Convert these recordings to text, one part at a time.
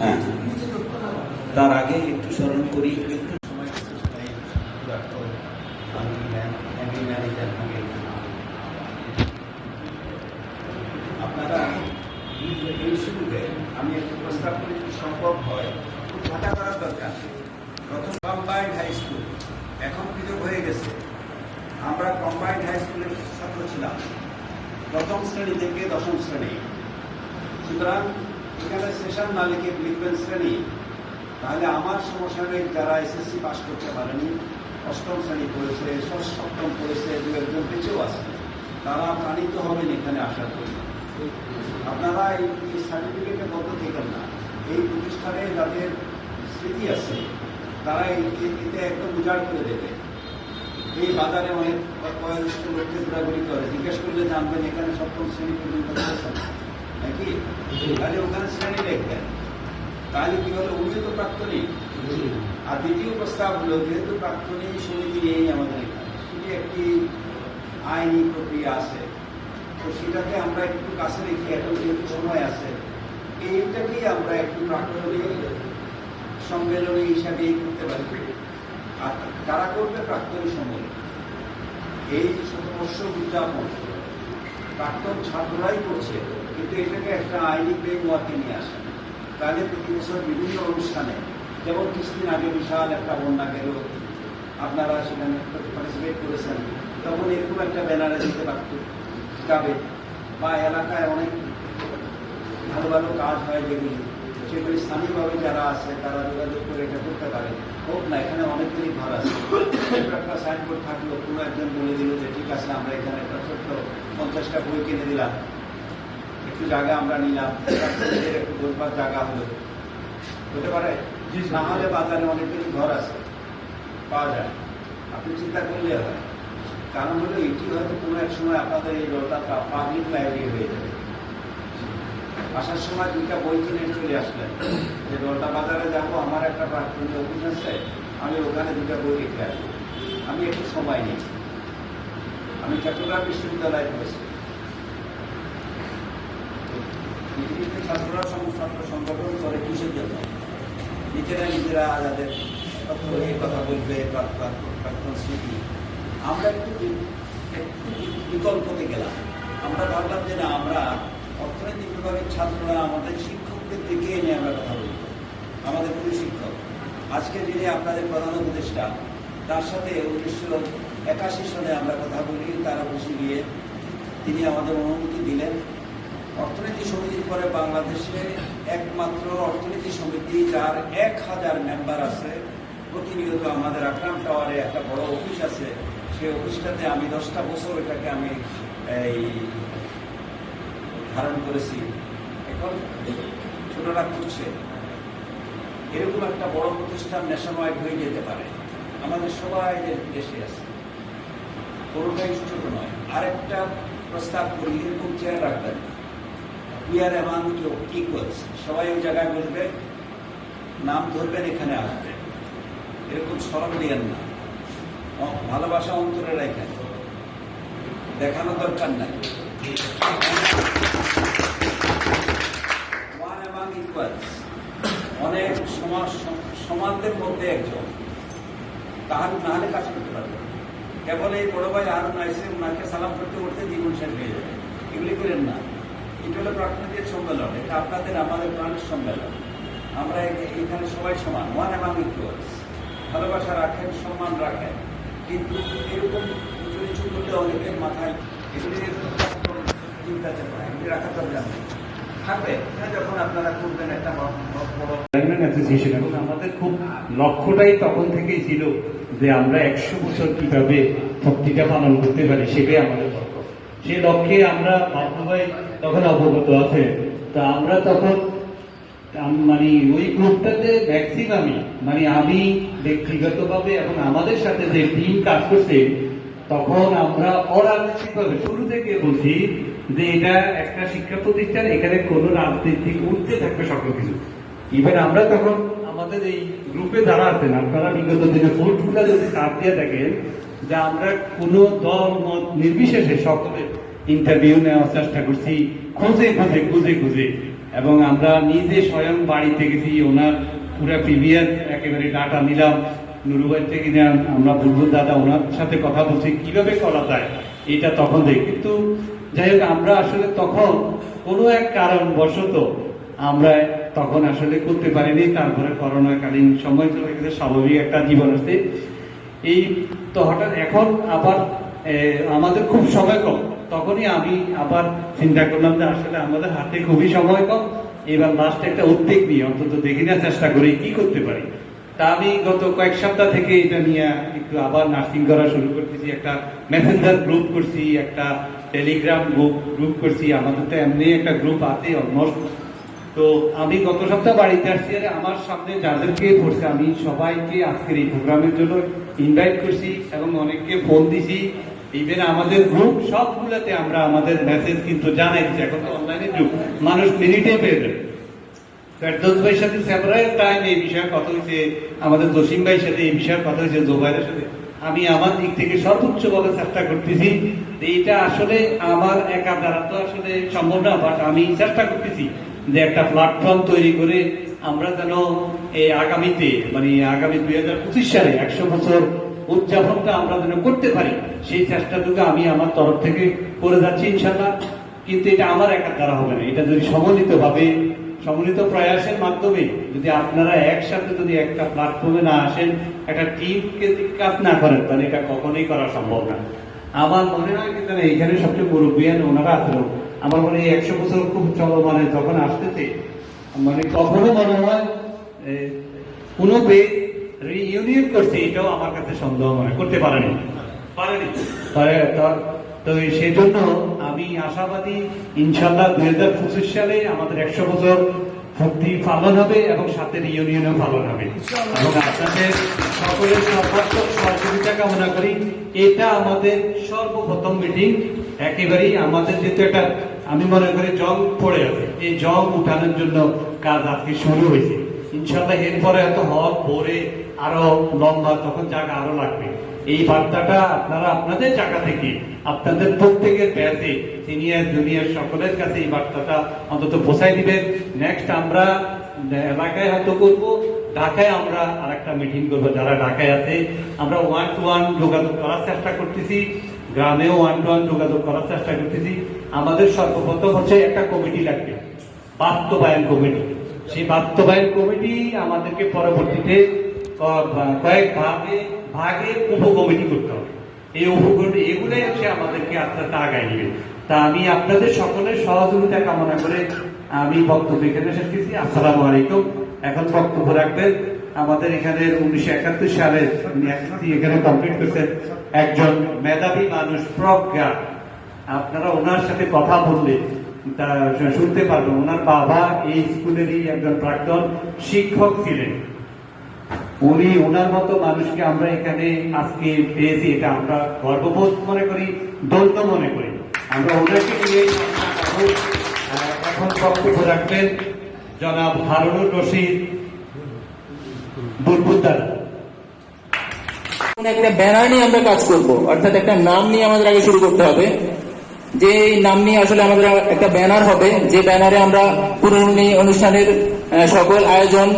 হ্যাঁ। তার আগে একটু স্মরণ করি। আপনারা এই আমি একটু প্রস্তাব করি সম্ভব হয় ভাটা করার দরকার প্রথম কম্বাইন্ড হাই স্কুল এখন পৃথক হয়ে গেছে। আমরা কম্বাইন্ড হাই স্কুলের ছাত্র ছিলাম। প্রথম শ্রেণি থেকে দশম শ্রেণি। সুতরাং এখানে সেশন না লিখে লিখবেন শ্রেণি। তাহলে আমার সমসাময়িক যারা এসএসসি পাস করতে পারেনি, অষ্টম শ্রেণি পড়েছে, ষষ্ঠ, সপ্তম পড়েছে, দু একজন বেঁচেও আছে। তারা প্রাণিত হবেন এখানে আসার জন্য। আপনারা এই সার্টিফিকেটের মধ্যে থেকেন না। এই প্রতিষ্ঠানে যাদের স্মৃতি আছে তারা এতে একদম উজাড় করে দেবে। এই বাজারে অনেক বয়োজ্যেষ্ঠ লোককে ঘোরাঘুরি করে। জিজ্ঞেস করলে জানবেন এখানে সপ্তম শ্রেণি পর্যন্ত নাকি? তাহলে ওখানে শ্রেণি লিখবেন তাহলে কি হলো উনি তো প্রাক্তনী আর দ্বিতীয় প্রস্তাব হলো, যেহেতু প্রাক্তনী সমিতি নেই আমাদের এখানে। একটি আইনি প্রক্রিয়া আছে। তো সেটাকে আমরা একটু কাছে রেখে, এখন যেহেতু সময় আছে, এইটাকেই আমরা একটু প্রাক্তনী সম্মেলনী হিসাবে করতে পারবে আর তারা করবে প্রাক্তন সম্মেলন এই শতবর্ষ উদযাপন, প্রাক্তন ছাত্ররাই করছে, কিন্তু এটাকে একটা আইনি ফ্রেমওয়ার্কে নিয়ে আসে। তাহলে প্রতি বছর বিভিন্ন অনুষ্ঠানে, যেমন কিছুদিন আগে বিশাল একটা বন্যা গেল, আপনারা সেখানে পার্টিসিপেট করেছেন, তখন এরকম একটা ব্যানারে দিতে পারত, যাবে। বা এলাকায় অনেক ভালো ভালো কাজ হয় যেগুলি। সেগুলি স্থানীয়ভাবে যারা আছে তারা যোগাযোগ করে এটা করতে পারে। হোক না এখানে অনেকগুলি ঘর আছে। একটা সাইনবোর্ড থাকল কোনো একজন বলে দিল যে ঠিক আছে আমরা এখানে একটা ছোট্ট পঞ্চাশটা বই কিনে দিলাম। একটু জায়গা আমরা নিলাম। একটু বসবার জায়গা হলো। হতে পারে? না হলে বাজারে অনেকগুলি ঘর আছে পাওয়া যায়। আপনি চিন্তা করলে হয়। কারণ হলো এটি হয়তো কোনো এক সময় আপনাদের এই দলটা পাবলিক লাইব্রেরি হয়ে যাবে। আসার সময় দুইটা বই কিনে চলে আসলেন। যে দলটা বাজারে যাব, আমার একটা প্রাথমিক অফিস আছে, আমি ওখানে দুটা বই রেখে আসব। আমি একটু সময় নিই। আমি চট্টগ্রাম বিশ্ববিদ্যালয়ে পড়েছি। পৃথিবীতে ছাত্ররা সংগঠন করে কিসের জন্য? নিজেরা নিজেরা যাদের কথা বলবে প্রাক- প্রাক- প্রাক্তন স্মৃতি। আমরা একটু একটু বিকল্পতে গেলাম। আমরা ভাবলাম যে না, আমরা অর্থনৈতিক বিভাগের ছাত্ররা আমাদের শিক্ষকদের দিকে এনে আমরা কথা বলি। আমাদের প্রিয় শিক্ষক। যিনি আপনাদের প্রধান উপদেষ্টা, তার সাথে উনিশশো একাশি সালে আমরা কথা বলি, তারা বসে গিয়ে তিনি আমাদের অনুমতি দিলেন। অর্থনীতি সমিতির পরে বাংলাদেশে একমাত্র অর্থনীতি সমিতি, যার এক হাজার মেম্বার আছে, প্রতিনিয়ত আমাদের আকরাম টাওয়ারে একটা বড় অফিস আছে। সেই অফিসটাতে আমি দশটা বছর এটাকে আমি এই ধারণ করেছি। এখন ছোটরা করছে এরকম একটা বড় প্রতিষ্ঠান ন্যাশনাল হয়ে যেতে পারে। আমাদের সবাই যে- দেশে আছে। কোনোটাই ছোট নয়। আরেকটা প্রস্তাব করি, এরকম চেয়ার রাখবেন। উই আর অ্যামাং ইকুয়ালস সবাই ওই জায়গায় বসবে, নাম ধরবেন, এখানে আসবে। এরকম স্মরণ দিয়েন না। ভালোবাসা অন্তরে রাখেন দেখানো দরকার নাই ওয়ান অ্যামাং ইকুয়ালস অনেক সমাজ সমাজদের মধ্যে একজন। তাহার না হলে কাজ করতে পারবে কেবল এই বড় ভাই আর নাইসে ওনাকে সালাম করতে করতে জীবন শেষ হয়ে যাবে। এগুলি করেন না। এটা হলো প্রাকৃতিক সম্মেলন। এটা আপনাদের, আমাদের প্রাণের সম্মেলন। আমরা এখানে সবাই সমান। ওয়ান অ্যামাং ইকুয়ালস ভালোবাসা রাখেন, সম্মান রাখেন। কিন্তু এরকম নিচু করলে অনেকের মাথায় এগুলি চিন্তা চেতনা এগুলি রাখা নেই। আমাদের খুব লক্ষ্যটাই তখন ছিল যে আমরা একশো বছর কীভাবে পালন করতে পারি, সেটাই আমাদের লক্ষ্য। আমরা তখন অবগত আছে। তা আমরা তখন মানে ওই গ্রুপটাতে ম্যাক্সিমামই মানে আমি ব্যক্তিগতভাবে এবং আমাদের সাথে যে টিম কাজ করছে, তখন আমরা অরাজনৈতিকভাবে শুরু থেকে বলছি যে এটা একটা শিক্ষা প্রতিষ্ঠান, এখানে কোনো রাজনৈতিক উঠতে থাকবে সকল কিছু। ইভেন আমরা তখন আমাদের এই গ্রুপে আছেন, আপনারা বিগত দিনে ভোটগুলা যদি কাজ দিয়ে থাকেন, যে আমরা কোনো দল, মত নির্বিশেষে সকলে ইন্টারভিউ নেওয়ার চেষ্টা করছি, খুঁজে খুঁজে খুঁজে খুঁজে। এবং আমরা নিজে স্বয়ং বাড়িতে গেছি ওনার পুরো প্রিভিয়াস একেবারে ডাটা নিলাম নুরুবাই থেকে আমরা বুলবুল দাদা ওনার সাথে কথা বলছি, কীভাবে করা যায়, এটা তখন দেখ। কিন্তু যাই হোক আমরা আসলে তখন কোনো এক কারণবশত আমরা তখন আসলে করতে পারিনি। তারপরে করোনাকালীন সময় চলে গেছে, স্বাভাবিক একটা জীবন আছে এই তো হঠাৎ এখন আবার আমাদের খুব সময় কম। তখনই আমি আবার চিন্তা করলাম যে আসলে আমাদের হাতে খুবই সময় কম। এবার লাস্ট একটা উদ্বেগ নিয়ে অন্তত দেখি না, চেষ্টা করি কি করতে পারি। তা আমি গত কয়েক সপ্তাহ থেকে এটা নিয়ে একটু আবার নার্সিং করা শুরু করতেছি। একটা মেসেঞ্জার গ্রুপ করছি, একটা টেলিগ্রাম গ্রুপ গ্রুপ করছি। আমাদের তো এমনি একটা গ্রুপ আছে অলমোস্ট তো আমি গত সপ্তাহ বাড়িতে আসছি আর আমার সামনে যাদেরকে পড়ছে আমি সবাইকে আজকের এই প্রোগ্রামের জন্য ইনভাইট করছি এবং অনেককে ফোন দিছি। ইভেন আমাদের গ্রুপ সবগুলোতে আমরা আমাদের মেসেজ কিন্তু জানাই দিচ্ছি এখন তো অনলাইনে যুগ মানুষ মিনিটে পেয়ে যাবে। ভাইয়ের সাথে সেপারেট টাইম এই বিষয়ে কথা হয়েছে, আমাদের জসিম ভাইয়ের সাথে এই বিষয়ে কথা হয়েছে, জোবাইরের সাথে। আমি আমার দিক থেকে ভাবে চেষ্টা করতেছি এটা আসলে আমার একা দ্বারা তো আসলে সম্ভব না বাট আমি চেষ্টা করতেছি যে একটা প্ল্যাটফর্ম তৈরি করে আমরা যেন এই আগামীতে মানে আগামী দুই হাজার পঁচিশ সালে একশো বছর উদযাপনটা আমরা যেন করতে পারি, সেই চেষ্টাটুকু আমি আমার তরফ থেকে করে যাচ্ছি ইনশাল্লাহ কিন্তু এটা আমার একার দ্বারা হবে না, এটা যদি সমন্বিত সমন্বিত প্রয়াসের মাধ্যমে যদি আপনারা একসাথে যদি একটা প্ল্যাটফর্মে না আসেন, একটা টিমকে কাজ না করেন, তাহলে এটা কখনোই করা সম্ভব না। আমার মনে হয় কিন্তু না এখানে সবচেয়ে মুরব্বিয়ান ওনারা আছেন। আমার মনে হয় একশো বছর খুব চলমানে যখন আসতেছে মানে কখনো মনে হয় কোনো রিইউনিয়ন করছে, এটাও আমার কাছে সন্দেহ মনে করতে পারেনি। পারেনি। তো সেই জন্য আমি আশাবাদী ইনশাল্লাহ দুই হাজার পঁচিশ সালে আমাদের একশো বছর ভক্তি পালন হবে এবং সাথে রিউনিয়নও পালন হবে। এবং আপনাদের সকলের সর্বাত্মক সহযোগিতা কামনা করি। এটা আমাদের সর্বপ্রথম মিটিং একেবারেই আমাদের যেহেতু একটা আমি মনে করি জং পড়ে আছে। এই জং উঠানোর জন্য কাজ আজকে শুরু হয়েছে। ইনশাল্লাহ এরপরে এত হল ভরে আরও লম্বা তখন জায়গা আরও লাগবে। এই বার্তাটা আপনারা আপনাদের জায়গা থেকে, আপনাদের প্রত্যেকের ব্যাসে সিনিয়র, জুনিয়র সকলের কাছে এই বার্তাটা অন্তত পৌঁছাই দিবেন। নেক্সট আমরা এলাকায় হয়তো করব, ঢাকায় আমরা আর একটা মিটিং করব। যারা ঢাকায় আছে, আমরা ওয়ান টু ওয়ান যোগাযোগ করার চেষ্টা করতেছি, গ্রামেও ওয়ান টু ওয়ান যোগাযোগ করার চেষ্টা করতেছি। আমাদের সর্বপ্রথম হচ্ছে একটা কমিটি লাগবে, বাস্তবায়ন কমিটি। সেই বাস্তবায়ন কমিটি আমাদেরকে পরবর্তীতে কয়েক ভাগে ভাগে উপকমিটি করতে হবে। এই উপকমিটি এগুলাই হচ্ছে আমাদেরকে আস্তে আস্তে আগায় নিবে। তা আমি আপনাদের সকলের সহযোগিতা কামনা করে আমি বক্তব্য এখানে শেষ করছি। আসসালামু আলাইকুম। এখন বক্তব্য রাখবেন আমাদের এখানে উনিশশো একাত্তর সালে এখানে কমপ্লিট করছেন একজন মেধাবী মানুষ প্রজ্ঞা। আপনারা ওনার সাথে কথা বললে শুনতে পারবেন। ওনার বাবা এই স্কুলেরই একজন প্রাক্তন শিক্ষক ছিলেন। উনি ওনার মতো মানুষকে আমরা এখানে আজকে পেয়েছি, এটা আমরা গর্ববোধ মনে করি দৌলত মনে করি। আমরা ওনাকে নিয়ে এখন বক্তব্য রাখবেন জনাব হারুনুর রশিদ বুলবুল কোন একটা ব্যানার নিয়ে আমরা কাজ করব, অর্থাৎ একটা নাম নিয়ে আমাদের আগে শুরু করতে হবে। যে নাম নিয়ে আসলে আমাদের একটা ব্যানার হবে, যে ব্যানারে আমরা পুরনো অনুষ্ঠানের সকল আয়োজন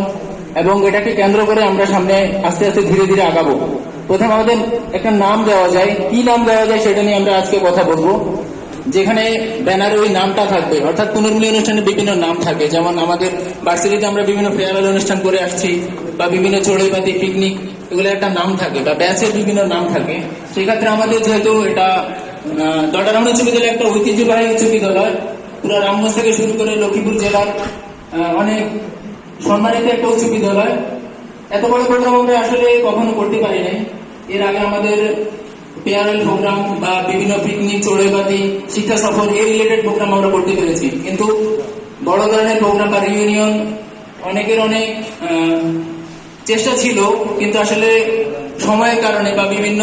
এবং এটাকে কেন্দ্র করে আমরা সামনে আস্তে আস্তে ধীরে ধীরে আগাবো। প্রথম আমাদের একটা নাম দেওয়া যায়। কি নাম দেওয়া যায় সেটা নিয়ে আমরা আজকে কথা বলব। যেখানে ব্যানারে ওই নামটা থাকবে, অর্থাৎ পুনর্মিলনী অনুষ্ঠানে বিভিন্ন নাম থাকে। যেমন আমাদের ভার্সিটিতে আমরা বিভিন্ন ফেয়ারওয়েল অনুষ্ঠান করে আসছি, বা বিভিন্ন চড়ুইপাতি পিকনিক এগুলো একটা নাম থাকে, বা ব্যাচের বিভিন্ন নাম থাকে। সেক্ষেত্রে আমাদের যেহেতু এটা উচ্চ বিদ্যালয় একটা ঐতিহ্যবাহী উচ্চ বিদ্যালয় পুরো রামগঞ্জ থেকে শুরু করে লক্ষ্মীপুর জেলার অনেক সম্মানিত একটা উচ্চ বিদ্যালয় এত বড় প্রোগ্রাম আমরা আসলে কখনো করতে পারি নাই। এর আগে আমাদের পেয়ারেল প্রোগ্রাম বা বিভিন্ন পিকনিক চড়ুইবাতি, শিক্ষা সফর এই রিলেটেড প্রোগ্রাম আমরা করতে পেরেছি। কিন্তু বড় ধরনের প্রোগ্রাম বা রিউনিয়ন অনেকের অনেক চেষ্টা ছিল, কিন্তু আসলে সময়ের কারণে বা বিভিন্ন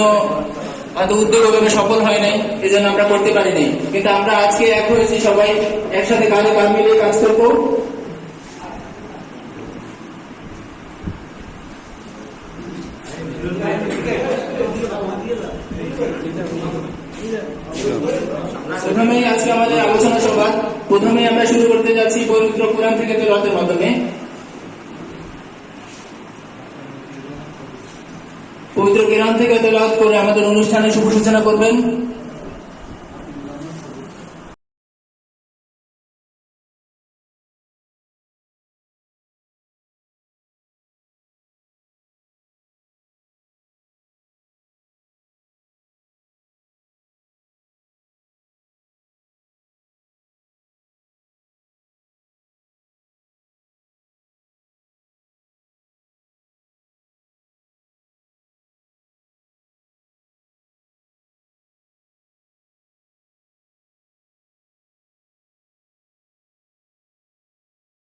হয়তো উদ্যোগ ওভাবে সফল হয় নাই, এজন্য আমরা করতে পারি নাই কিন্তু আমরা আজকে এক হয়েছি, সবাই একসাথে কাঁধে কাঁধ মিলিয়ে কাজ করব। প্রথমেই আজকে আমাদের আলোচনা সভা। প্রথমেই আমরা শুরু করতে যাচ্ছি পবিত্র কোরআন থেকে তেলাওয়াতের মাধ্যমে। পবিত্র কেরান থেকে তেলাওয়াত করে আমাদের অনুষ্ঠানে শুভ সূচনা করবেন।